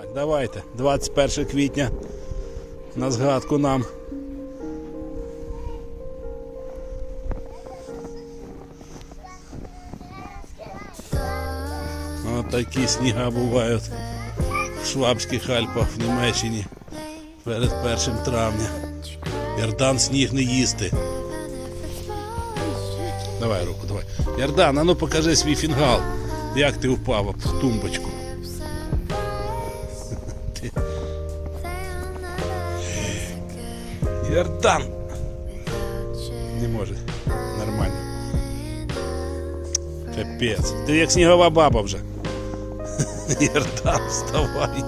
Так, давайте. 21 квітня. На згадку нам. От такі сніга бувають в Швабських Альпах в Німеччині перед 1 травня. Ярдан сніг не їсти. Давай руку, давай. Ярдан, а ну покажи свій фінгал. Як ти впав в тумбочку. Ярдан! Не може. Нормально. Капець. Ти як снігова баба вже. Ярдан, вставай.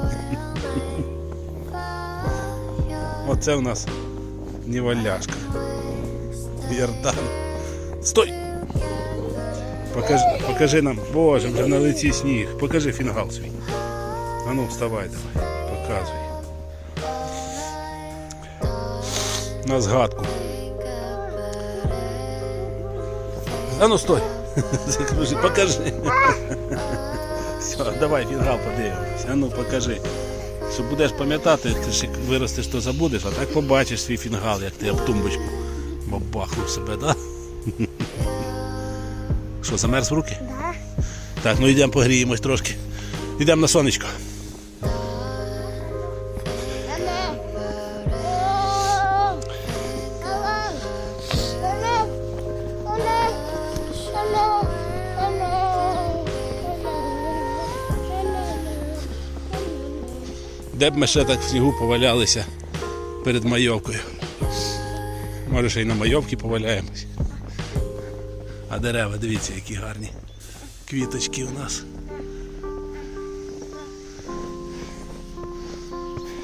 Оце у нас неваляшка. Ярдан. Стой! Покажи, покажи нам, боже, вже на лиці сніг. Покажи фінгал свій. А ну, вставай давай, показуй. На згадку. А ну стой. Закружи, покажи. Все, давай фінгал подивимось. А ну покажи. Що будеш пам'ятати, ти ж виростеш, то забудеш, а так побачиш свій фінгал, як ти об тумбочку бабахнув себе, так? Да? Що, замерз в руки? Так, ну йдемо погріємось трошки. Йдемо на сонечко. Де б ми ще так в снігу повалялися перед майовкою. Може ще й на майовці поваляємось. А дерева, дивіться, які гарні. Квіточки у нас.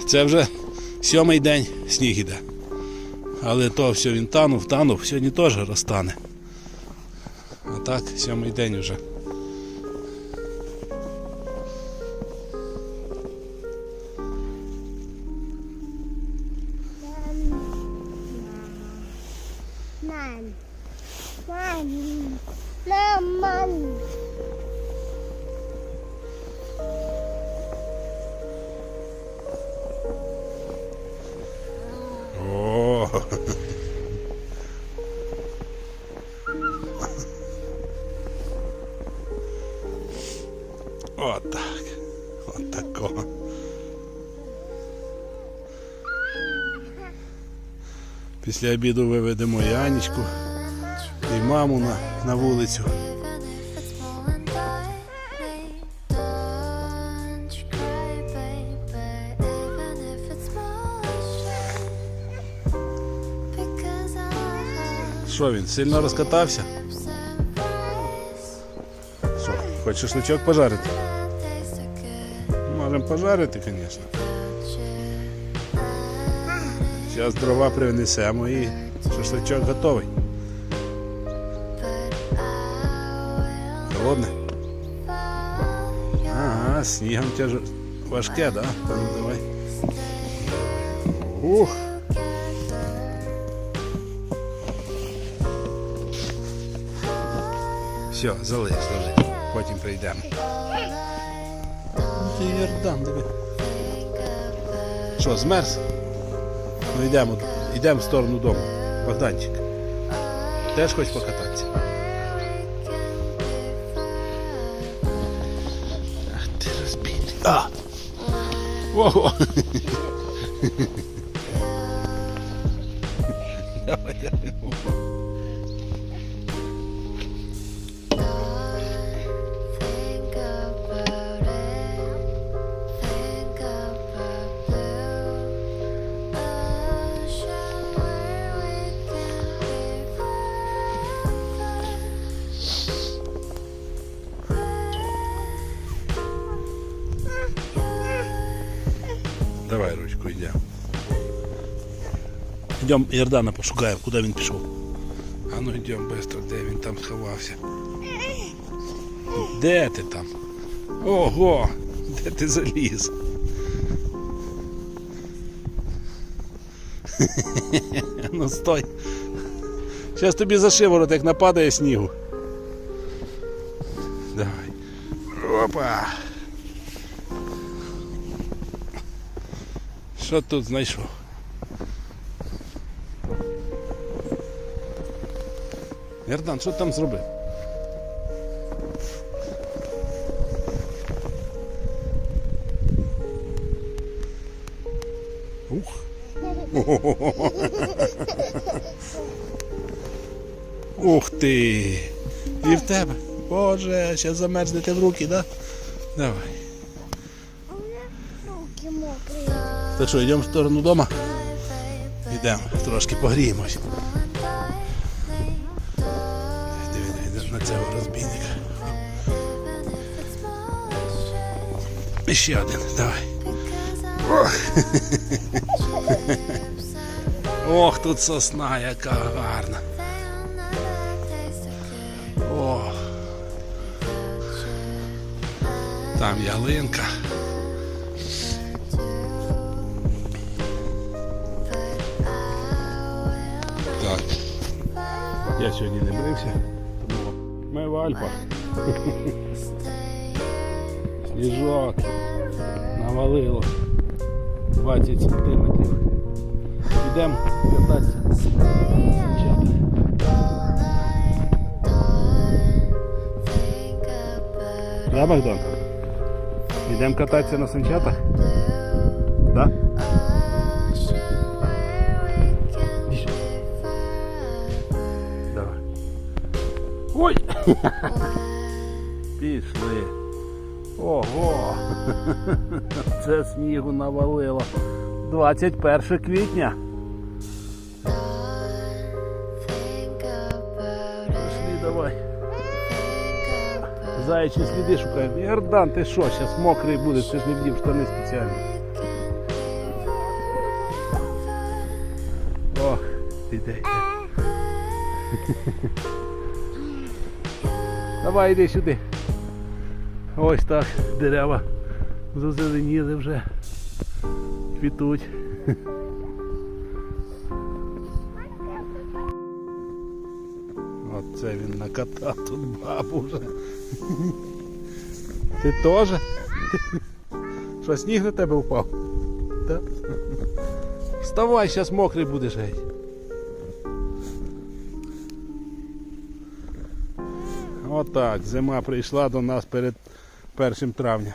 Це вже сьомий день сніг іде. Але то все він танув, танув, сьогодні теж розтане. А так, сьомий день вже. านว่านเริ่มมัน Після обіду виведемо і Анічку, і маму на, на вулицю. Що він, сильно розкатався? Що, хочеш шашличок пожарити? Можемо пожарити, звісно. Зараз дрова принесемо і шашличок готовий. Холодне? Ага, снігом тяж... важке, да? Та ну давай. Ух. Все, залиш, залиш. Потім прийдемо. Ти диви. Що, змерз? Ну йдемо, йдемо в сторону дому. Богданчик. Теж хочеш покататися? Ах ти розбійник. А! Ого! Давай, давай. Давай ручку йдемо. Йдемо Йордана пошукаємо, куди він пішов. А ну йдемо швидко, де він там сховався. Де ти там? Ого! Де ти заліз? ну стой. Зараз тобі за шиворот, як нападає снігу. Давай. Опа. Що тут знайшов? Ярдан, що там зробив? Ух. Ух ти! І в тебе. Боже, ще замерзнете в руки, да? Давай. Руки мокрі. То що, йдемо в сторону дома? Йдемо, трошки погріємось. Диви, на цього розбійника. І ще один, давай. Ох, Ох, тут сосна, яка гарна. О. Там ялинка. Я сьогодні не брився, тому ми в Альпах. Сніжок. Навалило. 20 сантиметрів. Йдемо кататися. Дівчата. Да, Богдан? Йдемо кататися на санчатах? Да? Ой! Пішли. Ого! Це снігу навалило. 21 квітня. Пішли давай. Заячі сліди шукаємо. Ярдан, ти що, зараз мокрий будеш, ти ж не вдів штани спеціально. Ох, йде. Давай йди сюди. Ось так дерева зазеленіли вже. Квітуть. Оце він накатав тут бабу вже. Ти теж? Що, сніг на тебе впав? Так? Вставай, зараз мокрий будеш геть. Отак, зима прийшла до нас перед 1 травня.